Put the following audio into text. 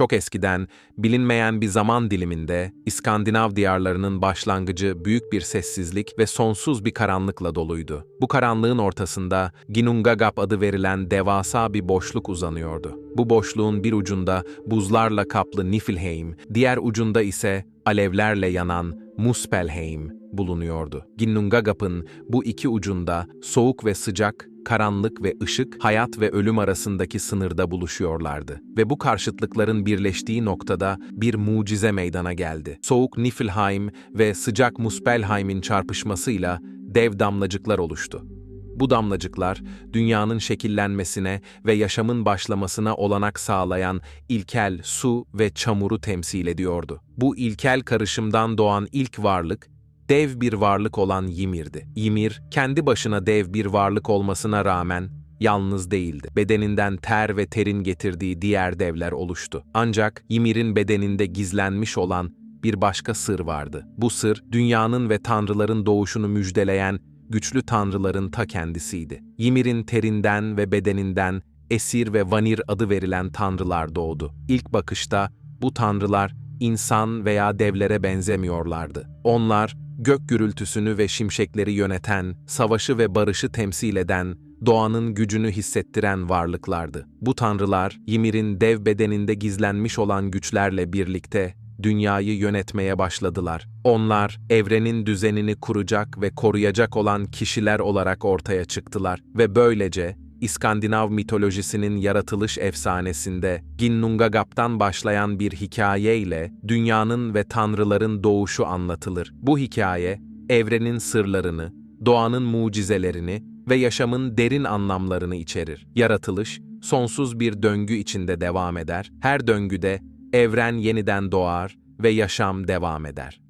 Çok eskiden, bilinmeyen bir zaman diliminde, İskandinav diyarlarının başlangıcı büyük bir sessizlik ve sonsuz bir karanlıkla doluydu. Bu karanlığın ortasında Ginnungagap adı verilen devasa bir boşluk uzanıyordu. Bu boşluğun bir ucunda buzlarla kaplı Niflheim, diğer ucunda ise alevlerle yanan Muspelheim bulunuyordu. Ginnungagap'ın bu iki ucunda soğuk ve sıcak, karanlık ve ışık, hayat ve ölüm arasındaki sınırda buluşuyorlardı. Ve bu karşıtlıkların birleştiği noktada bir mucize meydana geldi. Soğuk Niflheim ve sıcak Muspelheim'in çarpışmasıyla dev damlacıklar oluştu. Bu damlacıklar, dünyanın şekillenmesine ve yaşamın başlamasına olanak sağlayan ilkel su ve çamuru temsil ediyordu. Bu ilkel karışımdan doğan ilk varlık, dev bir varlık olan Ymir'di. Ymir, kendi başına dev bir varlık olmasına rağmen yalnız değildi. Bedeninden ter ve terin getirdiği diğer devler oluştu. Ancak Ymir'in bedeninde gizlenmiş olan bir başka sır vardı. Bu sır, dünyanın ve tanrıların doğuşunu müjdeleyen güçlü tanrıların ta kendisiydi. Ymir'in terinden ve bedeninden Esir ve Vanir adı verilen tanrılar doğdu. İlk bakışta bu tanrılar insan veya devlere benzemiyorlardı. Onlar gök gürültüsünü ve şimşekleri yöneten, savaşı ve barışı temsil eden, doğanın gücünü hissettiren varlıklardı. Bu tanrılar, Ymir'in dev bedeninde gizlenmiş olan güçlerle birlikte dünyayı yönetmeye başladılar. Onlar, evrenin düzenini kuracak ve koruyacak olan kişiler olarak ortaya çıktılar ve böylece İskandinav mitolojisinin yaratılış efsanesinde Ginnungagap'tan başlayan bir hikayeyle dünyanın ve tanrıların doğuşu anlatılır. Bu hikaye, evrenin sırlarını, doğanın mucizelerini ve yaşamın derin anlamlarını içerir. Yaratılış, sonsuz bir döngü içinde devam eder. Her döngüde evren yeniden doğar ve yaşam devam eder.